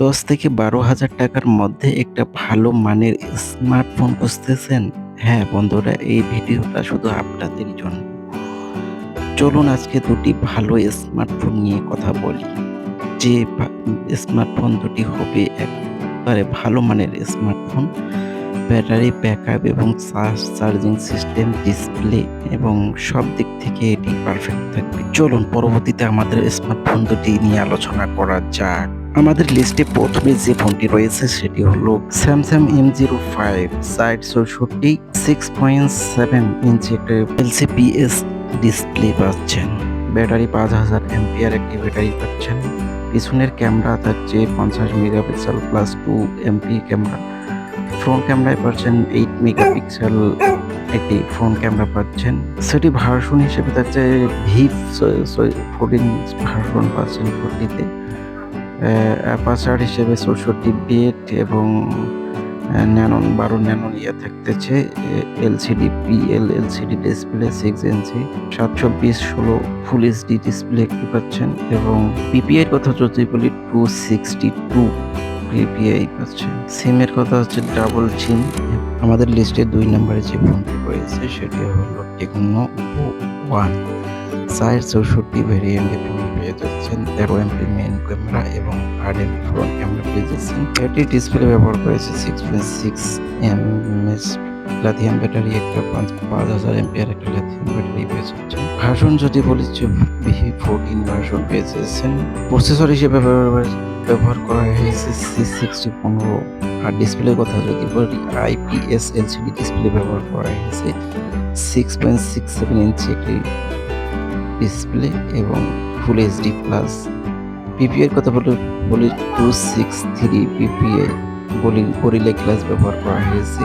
দশ থেকে বারো হাজার টাকার মধ্যে একটা ভালো মানের স্মার্টফোন খুঁজতেছেন? হ্যাঁ বন্ধুরা, এই ভিডিওটা শুধু আপনাদের জন্য। চলুন আজকে দুটি ভালো স্মার্টফোন নিয়ে কথা বলি। যে স্মার্টফোন দুটি হবে একবারে ভালো মানের স্মার্টফোন। ব্যাটারি ব্যাকআপ এবং চার্জ, চার্জিং সিস্টেম, ডিসপ্লে এবং সব দিক থেকে এটি পারফেক্ট থাকবে। চলুন পরবর্তীতে আমাদের স্মার্টফোন দুটি নিয়ে আলোচনা করা যাক। আমাদের লিস্টে প্রথমে যে ফোনটি রয়েছে সেটি হলো Samsung M zero five side চৌষট্টি সিক্স পয়েন্ট সেভেন ইঞ্চি একটা এলসিপিএস ডিসপ্লে পাচ্ছেন। ব্যাটারি পাঁচ হাজার এমপিআর একটি ব্যাটারি পাচ্ছেন। পিছনের ক্যামেরা থাকছে পঞ্চাশ megapixel plus two MP camera front ক্যামেরায় পাচ্ছেন এইট মেগাপিক্সেল একটি ফ্রন্ট ক্যামেরা পাচ্ছেন। সেটি ভার্সন হিসেবে থাকছে ভিভ ফোরটিন ভার্সন পাচ্ছেন ফোরটিতে অ্যাপাচার হিসেবে চৌষট্টি বিট এবং ন্যানন, বারো ন্যানন ইয়ে থাকতেছে LCD, PL, LCD display six ইঞ্চি সাতশো বিশ ষোলো ফুল এইচডি ডিসপ্লে একটি পাচ্ছেন এবং পিপিআই কথা যদি বলি টু সিক্সটি টু পিপিআই পাচ্ছেন। সিমের কথা হচ্ছে ডাবল সিম আমাদের লিস্টে দুই নম্বরে যে ফোনটি রয়েছে, সেটি হলো টেকনো ওয়ান সাইড চৌষট্টি ভেরিয়েন্টে পেয়ে যাচ্ছেন তেরো এমপি মেন ক্যামেরা এবং আট এমপি ফ্রন্ট ক্যামেরা পেয়ে যাচ্ছেন। এটি ডিসপ্লে ব্যবহার করেছে six point six M S lithium battery একটা পাঁচ পাঁচ হাজার এমপিআর একটা লিথিয়াম ব্যাটারি পেয়ে যাচ্ছেন। ভার্সন যদি বলি ভি ফোরটিন ভার্সন পেয়ে যাচ্ছেন। প্রসেসর হিসেবে ব্যবহার ব্যবহার করা হয়েছে সি সিক্সটি পনেরো আর ডিসপ্লের কথা যদি বলি আইপিএস এলসিডি ডিসপ্লে ব্যবহার করা হয়েছে six point six seven inch একটি ডিসপ্লে এবং ফুল এইচডি প্লাস। পিপিআই কথা বলে বলি টু সিক্স থ্রি পিপিআই বলি গরিলা গ্লাস ব্যবহার করা হয়েছে।